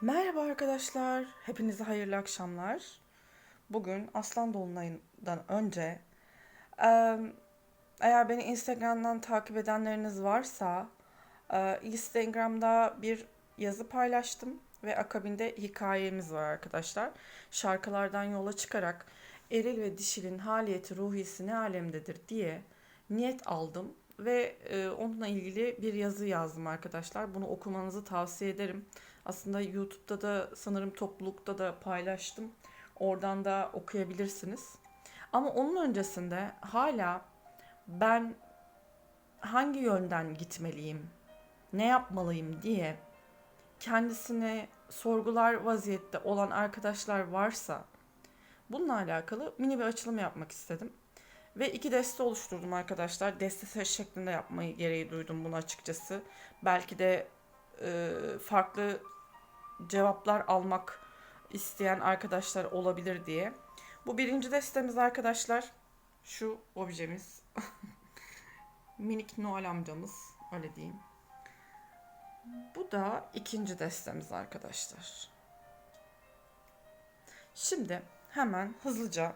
Merhaba arkadaşlar, hepinize hayırlı akşamlar. Bugün Aslan Dolunay'ından önce, eğer beni Instagram'dan takip edenleriniz varsa, Instagram'da bir yazı paylaştım ve akabinde hikayemiz var arkadaşlar. Şarkılardan yola çıkarak eril ve dişilin haliyeti ruhiyesi ne alemdedir diye niyet aldım ve onunla ilgili bir yazı yazdım arkadaşlar. Bunu okumanızı tavsiye ederim. Aslında YouTube'da da sanırım toplulukta da paylaştım. Oradan da okuyabilirsiniz. Ama onun öncesinde hala ben hangi yönden gitmeliyim, ne yapmalıyım diye kendisini sorgular vaziyette olan arkadaşlar varsa bununla alakalı mini bir açılım yapmak istedim. Ve iki deste oluşturdum arkadaşlar. Deste şeklinde yapmayı gereği duydum bunu açıkçası. Belki de e, farklı cevaplar almak isteyen arkadaşlar olabilir diye. Bu birinci destemiz arkadaşlar. Şu objemiz. Minik Noel amcamız. Öyle diyeyim. Bu da ikinci destemiz arkadaşlar. Şimdi hemen hızlıca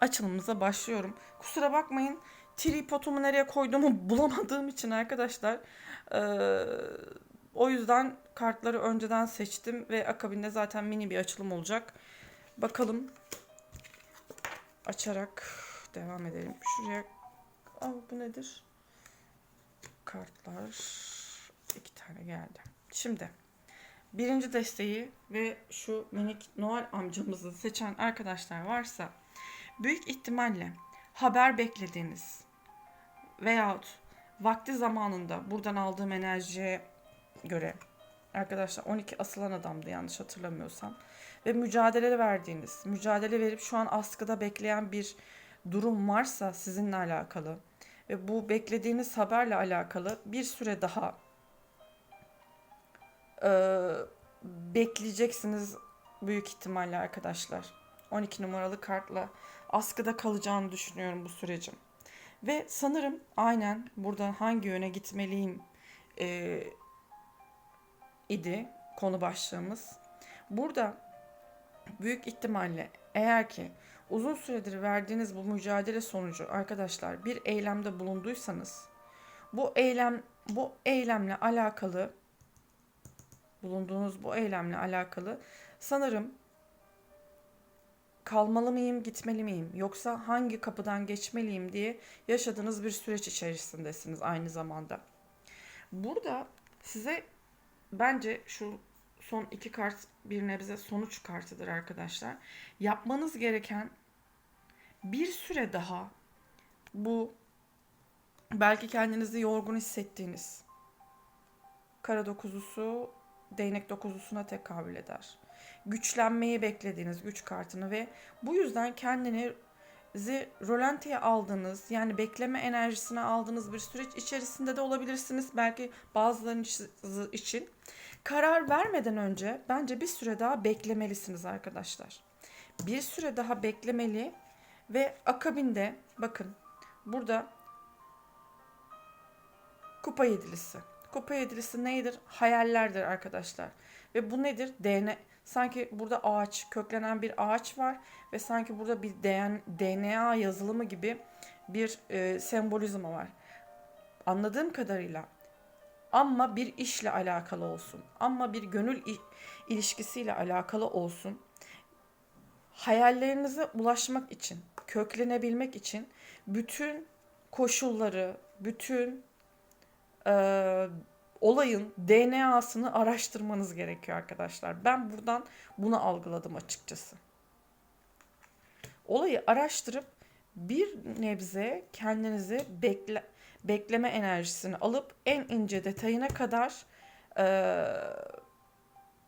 açılımımıza başlıyorum. Kusura bakmayın tripodumu nereye koyduğumu bulamadığım için arkadaşlar eee, o yüzden kartları önceden seçtim ve akabinde zaten mini bir açılım olacak. Bakalım açarak devam edelim. Şuraya Aa, bu nedir? Kartlar iki tane geldi. Şimdi birinci desteği ve şu minik Noel amcamızı seçen arkadaşlar varsa büyük ihtimalle haber beklediğiniz veyahut vakti zamanında buradan aldığım enerjiye göre arkadaşlar 12 asılan adamdı yanlış hatırlamıyorsam ve mücadele verdiğiniz, mücadele verip şu an askıda bekleyen bir durum varsa sizinle alakalı ve bu beklediğiniz haberle alakalı bir süre daha e, bekleyeceksiniz büyük ihtimalle arkadaşlar. 12 numaralı kartla askıda kalacağını düşünüyorum bu sürecin. Ve sanırım aynen buradan hangi yöne gitmeliyim e, idi konu başlığımız. Burada büyük ihtimalle eğer ki uzun süredir verdiğiniz bu mücadele sonucu arkadaşlar bir eylemde bulunduysanız bu eylem bu eylemle alakalı bulunduğunuz bu eylemle alakalı sanırım kalmalı mıyım, gitmeli miyim yoksa hangi kapıdan geçmeliyim diye yaşadığınız bir süreç içerisindesiniz aynı zamanda. Burada size bence şu son iki kart bir nebze sonuç kartıdır arkadaşlar. Yapmanız gereken bir süre daha bu belki kendinizi yorgun hissettiğiniz kara dokuzusu değnek dokuzusuna tekabül eder. Güçlenmeyi beklediğiniz güç kartını ve bu yüzden kendinizi rolantiye aldığınız yani bekleme enerjisine aldığınız bir süreç içerisinde de olabilirsiniz. Belki bazılarınız için karar vermeden önce bence bir süre daha beklemelisiniz arkadaşlar. Bir süre daha beklemeli ve akabinde bakın burada kupa yedilisi. Kupa yedilisi nedir? Hayallerdir arkadaşlar. Ve bu nedir? DNA sanki burada ağaç, köklenen bir ağaç var ve sanki burada bir DNA yazılımı gibi bir e, sembolizma var. Anladığım kadarıyla ama bir işle alakalı olsun. Ama bir gönül ilişkisiyle alakalı olsun. Hayallerinize ulaşmak için, köklenebilmek için bütün koşulları, bütün e, olayın DNA'sını araştırmanız gerekiyor arkadaşlar. Ben buradan bunu algıladım açıkçası. Olayı araştırıp bir nebze kendinizi bekle, bekleme enerjisini alıp en ince detayına kadar e,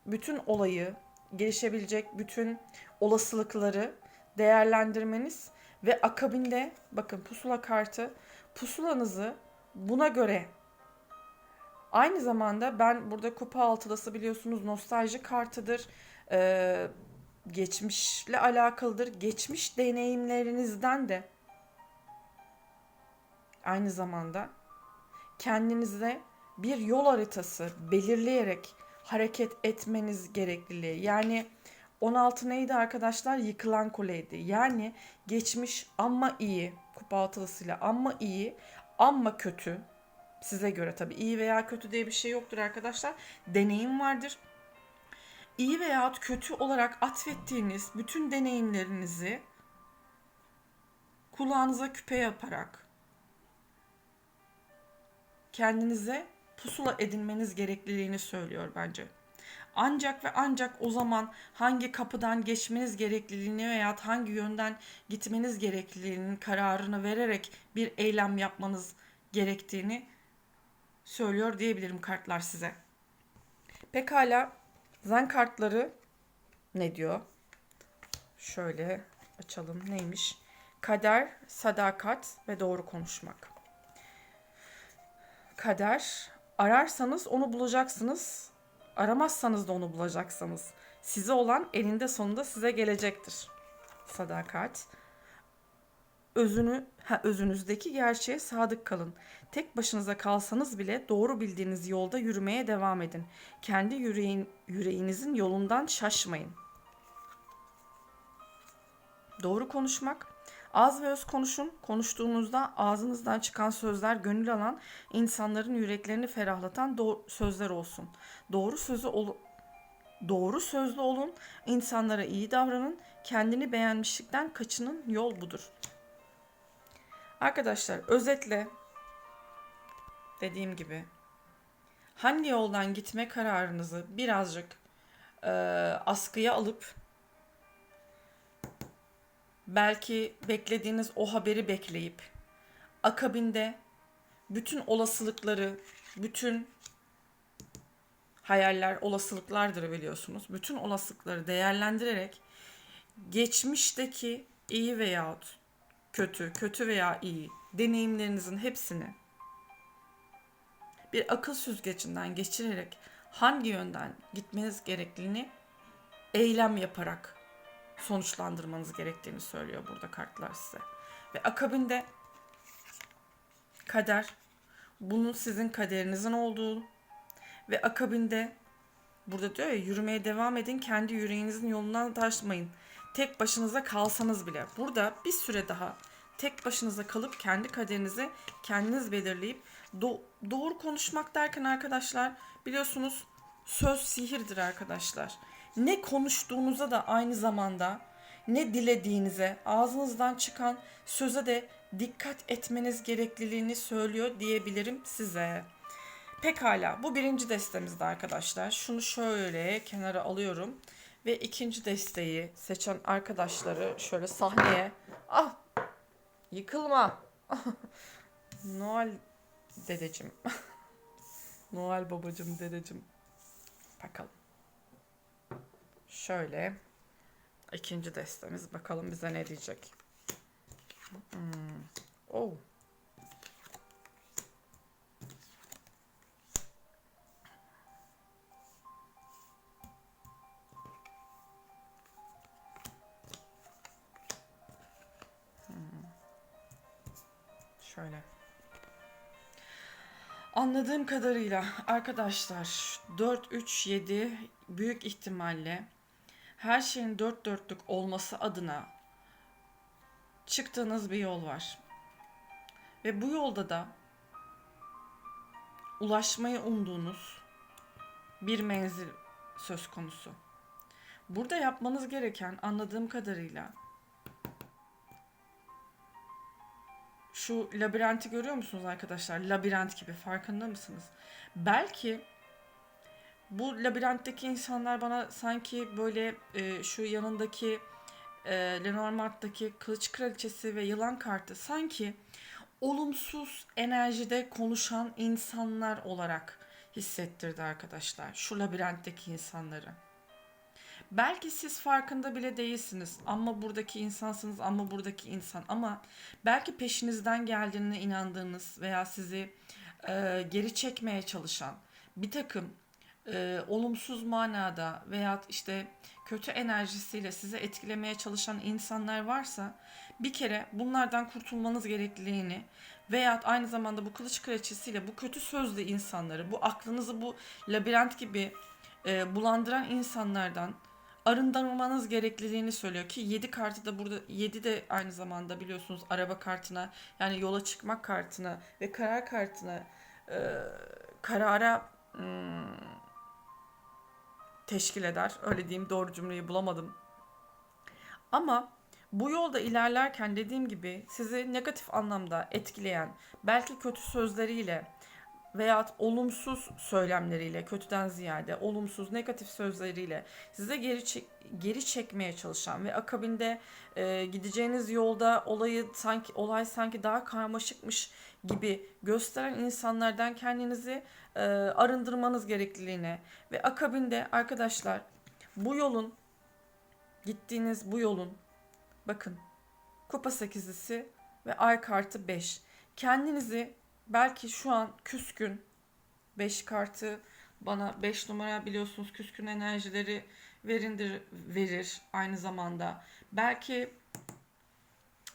bütün olayı, gelişebilecek bütün olasılıkları değerlendirmeniz ve akabinde bakın pusula kartı pusulanızı buna göre Aynı zamanda ben burada kupa altılısı biliyorsunuz nostalji kartıdır. Ee, geçmişle alakalıdır. Geçmiş deneyimlerinizden de aynı zamanda kendinize bir yol haritası belirleyerek hareket etmeniz gerekliliği. Yani 16 neydi arkadaşlar? Yıkılan kuleydi. Yani geçmiş ama iyi. Kupa altılısıyla ama iyi ama kötü. Size göre tabii iyi veya kötü diye bir şey yoktur arkadaşlar. Deneyim vardır. İyi veya kötü olarak atfettiğiniz bütün deneyimlerinizi kulağınıza küpe yaparak kendinize pusula edinmeniz gerekliliğini söylüyor bence. Ancak ve ancak o zaman hangi kapıdan geçmeniz gerekliliğini veya hangi yönden gitmeniz gerekliliğinin kararını vererek bir eylem yapmanız gerektiğini söylüyor diyebilirim kartlar size. Pekala zen kartları ne diyor? Şöyle açalım neymiş? Kader, sadakat ve doğru konuşmak. Kader, ararsanız onu bulacaksınız. Aramazsanız da onu bulacaksınız. Size olan elinde sonunda size gelecektir. Sadakat. Özünü, ha, özünüzdeki gerçeğe sadık kalın. Tek başınıza kalsanız bile doğru bildiğiniz yolda yürümeye devam edin. Kendi yüreğin, yüreğinizin yolundan şaşmayın. Doğru konuşmak. Az ve öz konuşun. Konuştuğunuzda ağzınızdan çıkan sözler gönül alan, insanların yüreklerini ferahlatan doğru sözler olsun. Doğru sözü ol Doğru sözlü olun, insanlara iyi davranın, kendini beğenmişlikten kaçının yol budur. Arkadaşlar özetle dediğim gibi hangi yoldan gitme kararınızı birazcık e, askıya alıp belki beklediğiniz o haberi bekleyip akabinde bütün olasılıkları, bütün hayaller olasılıklardır biliyorsunuz. Bütün olasılıkları değerlendirerek geçmişteki iyi veyahut kötü, kötü veya iyi deneyimlerinizin hepsini bir akıl süzgecinden geçirerek hangi yönden gitmeniz gerektiğini eylem yaparak sonuçlandırmanız gerektiğini söylüyor burada kartlar size. Ve akabinde kader bunun sizin kaderinizin olduğu ve akabinde burada diyor ya yürümeye devam edin kendi yüreğinizin yolundan taşmayın. Tek başınıza kalsanız bile burada bir süre daha tek başınıza kalıp kendi kaderinizi kendiniz belirleyip do- doğru konuşmak derken arkadaşlar biliyorsunuz söz sihirdir arkadaşlar. Ne konuştuğunuza da aynı zamanda ne dilediğinize ağzınızdan çıkan söze de dikkat etmeniz gerekliliğini söylüyor diyebilirim size. Pekala bu birinci destemizde arkadaşlar. Şunu şöyle kenara alıyorum. Ve ikinci desteği seçen arkadaşları şöyle sahneye ah yıkılma. Noel dedecim Noel babacım dedecim bakalım. Şöyle ikinci destemiz. Bakalım bize ne diyecek. Hmm. oh Şöyle. Anladığım kadarıyla arkadaşlar 4-3-7 büyük ihtimalle her şeyin dört dörtlük olması adına çıktığınız bir yol var. Ve bu yolda da ulaşmayı umduğunuz bir menzil söz konusu. Burada yapmanız gereken anladığım kadarıyla Şu labirenti görüyor musunuz arkadaşlar? Labirent gibi farkında mısınız? Belki bu labirentteki insanlar bana sanki böyle e, şu yanındaki e, Lenormand'daki Kılıç Kraliçesi ve Yılan kartı sanki olumsuz enerjide konuşan insanlar olarak hissettirdi arkadaşlar. Şu labirentteki insanları. Belki siz farkında bile değilsiniz. Ama buradaki insansınız ama buradaki insan. Ama belki peşinizden geldiğine inandığınız veya sizi e, geri çekmeye çalışan bir takım e, olumsuz manada veya işte kötü enerjisiyle sizi etkilemeye çalışan insanlar varsa bir kere bunlardan kurtulmanız gerekliliğini veya aynı zamanda bu kılıç kraliçesiyle bu kötü sözlü insanları bu aklınızı bu labirent gibi e, bulandıran insanlardan arındırmanız gerekliliğini söylüyor ki 7 kartı da burada 7 de aynı zamanda biliyorsunuz araba kartına yani yola çıkmak kartına ve karar kartına e, karara hmm, teşkil eder. Öyle diyeyim doğru cümleyi bulamadım. Ama bu yolda ilerlerken dediğim gibi sizi negatif anlamda etkileyen belki kötü sözleriyle veya olumsuz söylemleriyle, kötüden ziyade olumsuz, negatif sözleriyle size geri çek, geri çekmeye çalışan ve akabinde e, gideceğiniz yolda olayı sanki olay sanki daha karmaşıkmış gibi gösteren insanlardan kendinizi e, arındırmanız gerekliliğine ve akabinde arkadaşlar bu yolun gittiğiniz bu yolun bakın kupa sekizlisi ve ay kartı 5. Kendinizi belki şu an küskün 5 kartı bana 5 numara biliyorsunuz küskün enerjileri verindir verir aynı zamanda. Belki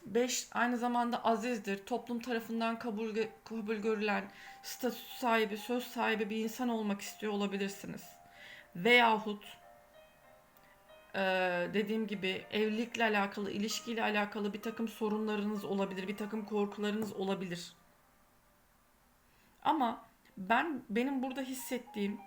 5 aynı zamanda azizdir. Toplum tarafından kabul kabul görülen statü sahibi, söz sahibi bir insan olmak istiyor olabilirsiniz. Veyahut e, dediğim gibi evlilikle alakalı, ilişkiyle alakalı bir takım sorunlarınız olabilir, bir takım korkularınız olabilir. Ama ben benim burada hissettiğim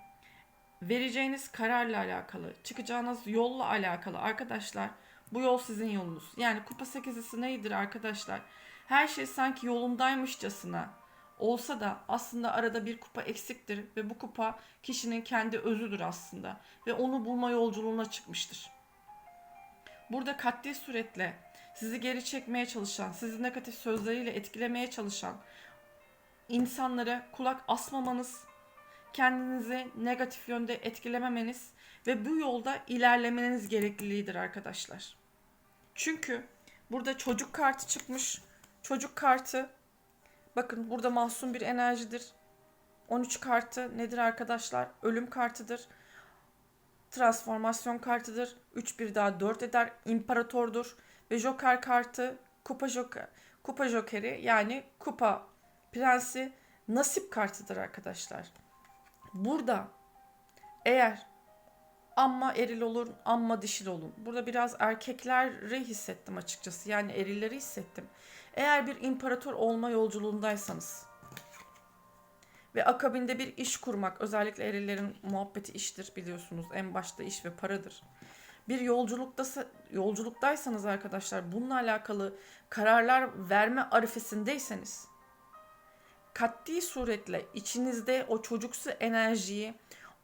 vereceğiniz kararla alakalı, çıkacağınız yolla alakalı arkadaşlar bu yol sizin yolunuz. Yani kupa sekizisi nedir arkadaşlar? Her şey sanki yolundaymışçasına olsa da aslında arada bir kupa eksiktir ve bu kupa kişinin kendi özüdür aslında ve onu bulma yolculuğuna çıkmıştır. Burada katli suretle sizi geri çekmeye çalışan, sizi negatif sözleriyle etkilemeye çalışan insanlara kulak asmamanız, kendinizi negatif yönde etkilememeniz ve bu yolda ilerlemeniz gerekliliğidir arkadaşlar. Çünkü burada çocuk kartı çıkmış. Çocuk kartı bakın burada masum bir enerjidir. 13 kartı nedir arkadaşlar? Ölüm kartıdır. Transformasyon kartıdır. 3 bir daha 4 eder. İmparatordur. Ve Joker kartı kupa joker. Kupa jokeri yani kupa prensi nasip kartıdır arkadaşlar. Burada eğer amma eril olur, amma dişil olun. Burada biraz erkekleri hissettim açıkçası. Yani erilleri hissettim. Eğer bir imparator olma yolculuğundaysanız ve akabinde bir iş kurmak, özellikle erillerin muhabbeti iştir biliyorsunuz. En başta iş ve paradır. Bir yolculukta yolculuktaysanız arkadaşlar bununla alakalı kararlar verme arifesindeyseniz katli suretle içinizde o çocuksu enerjiyi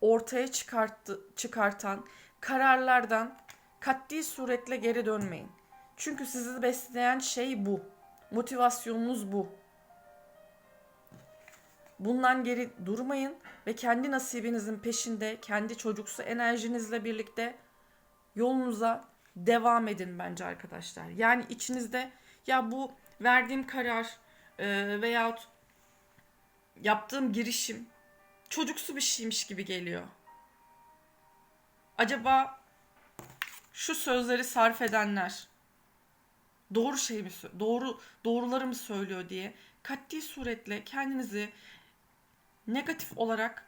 ortaya çıkarttı, çıkartan kararlardan katli suretle geri dönmeyin. Çünkü sizi besleyen şey bu. Motivasyonunuz bu. Bundan geri durmayın ve kendi nasibinizin peşinde, kendi çocuksu enerjinizle birlikte yolunuza devam edin bence arkadaşlar. Yani içinizde ya bu verdiğim karar e, veyahut yaptığım girişim çocuksu bir şeymiş gibi geliyor. Acaba şu sözleri sarf edenler doğru şey mi doğru doğruları mı söylüyor diye katli suretle kendinizi negatif olarak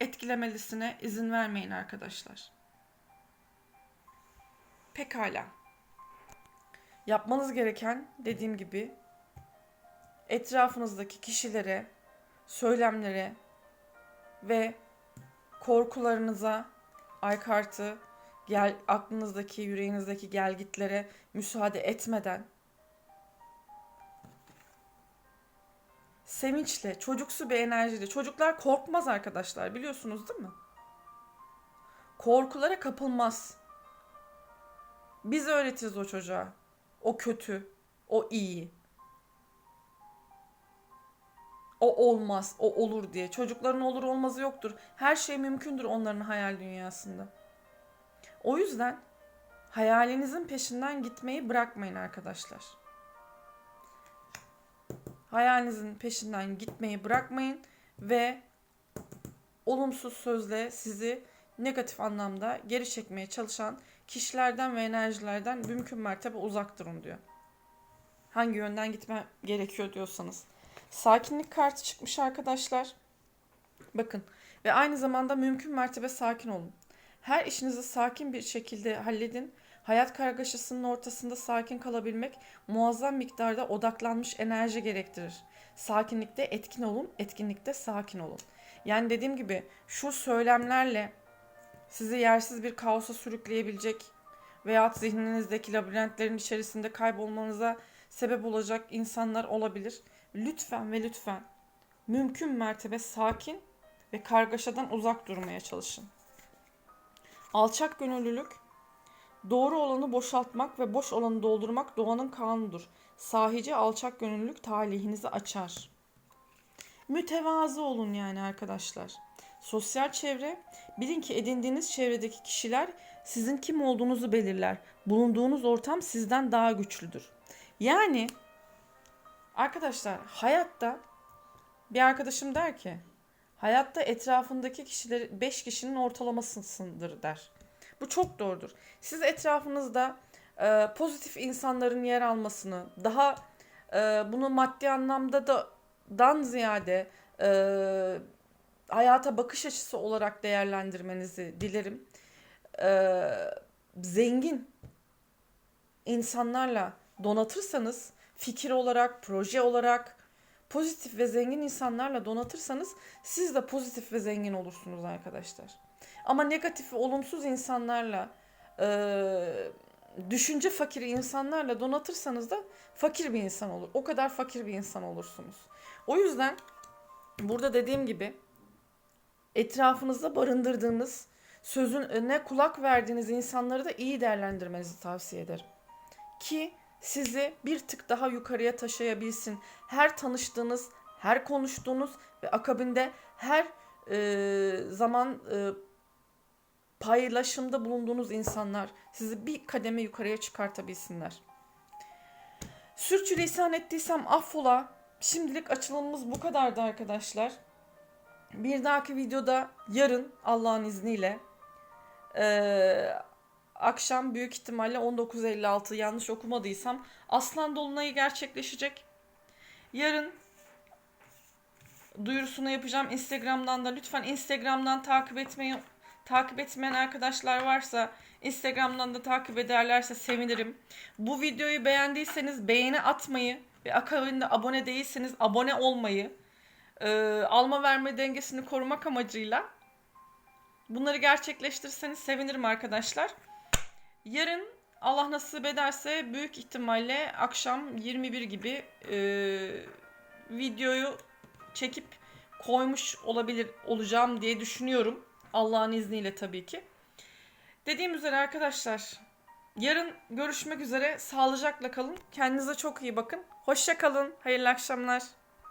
etkilemelisine izin vermeyin arkadaşlar. Pekala. Yapmanız gereken dediğim gibi etrafınızdaki kişilere, söylemlere ve korkularınıza ay kartı gel aklınızdaki, yüreğinizdeki gelgitlere müsaade etmeden sevinçle, çocuksu bir enerjiyle. Çocuklar korkmaz arkadaşlar biliyorsunuz değil mi? Korkulara kapılmaz. Biz öğretiriz o çocuğa. O kötü, o iyi. O olmaz, o olur diye. Çocukların olur olmazı yoktur. Her şey mümkündür onların hayal dünyasında. O yüzden hayalinizin peşinden gitmeyi bırakmayın arkadaşlar. Hayalinizin peşinden gitmeyi bırakmayın ve olumsuz sözle sizi negatif anlamda geri çekmeye çalışan kişilerden ve enerjilerden mümkün mertebe uzak durun diyor. Hangi yönden gitme gerekiyor diyorsanız. Sakinlik kartı çıkmış arkadaşlar. Bakın Ve aynı zamanda mümkün mertebe sakin olun. Her işinizi sakin bir şekilde halledin. Hayat kargaşasının ortasında sakin kalabilmek muazzam miktarda odaklanmış enerji gerektirir. Sakinlikte etkin olun, etkinlikte sakin olun. Yani dediğim gibi şu söylemlerle sizi yersiz bir kaosa sürükleyebilecek veya zihninizdeki labirentlerin içerisinde kaybolmanıza sebep olacak insanlar olabilir. Lütfen ve lütfen mümkün mertebe sakin ve kargaşadan uzak durmaya çalışın. Alçak gönüllülük, doğru olanı boşaltmak ve boş olanı doldurmak doğanın kanunudur. Sahici alçak gönüllülük talihinizi açar. Mütevazı olun yani arkadaşlar. Sosyal çevre, bilin ki edindiğiniz çevredeki kişiler sizin kim olduğunuzu belirler. Bulunduğunuz ortam sizden daha güçlüdür. Yani arkadaşlar hayatta bir arkadaşım der ki hayatta etrafındaki kişiler 5 kişinin ortalamasısındır der. Bu çok doğrudur. Siz etrafınızda e, pozitif insanların yer almasını, daha e, bunu maddi anlamda da dan ziyade e, hayata bakış açısı olarak değerlendirmenizi dilerim. E, zengin insanlarla donatırsanız fikir olarak, proje olarak pozitif ve zengin insanlarla donatırsanız siz de pozitif ve zengin olursunuz arkadaşlar. Ama negatif ve olumsuz insanlarla e, düşünce fakiri insanlarla donatırsanız da fakir bir insan olur. O kadar fakir bir insan olursunuz. O yüzden burada dediğim gibi etrafınızda barındırdığınız sözün ne kulak verdiğiniz insanları da iyi değerlendirmenizi tavsiye ederim. Ki sizi bir tık daha yukarıya taşıyabilsin. Her tanıştığınız, her konuştuğunuz ve akabinde her e, zaman e, paylaşımda bulunduğunuz insanlar sizi bir kademe yukarıya çıkartabilsinler. Sürçülisan ettiysem affola. Şimdilik açılımımız bu kadardı arkadaşlar. Bir dahaki videoda yarın Allah'ın izniyle e, akşam büyük ihtimalle 19.56 yanlış okumadıysam Aslan Dolunay'ı gerçekleşecek. Yarın duyurusunu yapacağım Instagram'dan da lütfen Instagram'dan takip etmeyi takip etmeyen arkadaşlar varsa Instagram'dan da takip ederlerse sevinirim. Bu videoyu beğendiyseniz beğeni atmayı ve akabinde abone değilseniz abone olmayı e, alma verme dengesini korumak amacıyla bunları gerçekleştirirseniz sevinirim arkadaşlar. Yarın Allah nasip ederse büyük ihtimalle akşam 21 gibi e, videoyu çekip koymuş olabilir olacağım diye düşünüyorum. Allah'ın izniyle tabii ki. Dediğim üzere arkadaşlar yarın görüşmek üzere. Sağlıcakla kalın. Kendinize çok iyi bakın. Hoşça kalın. Hayırlı akşamlar.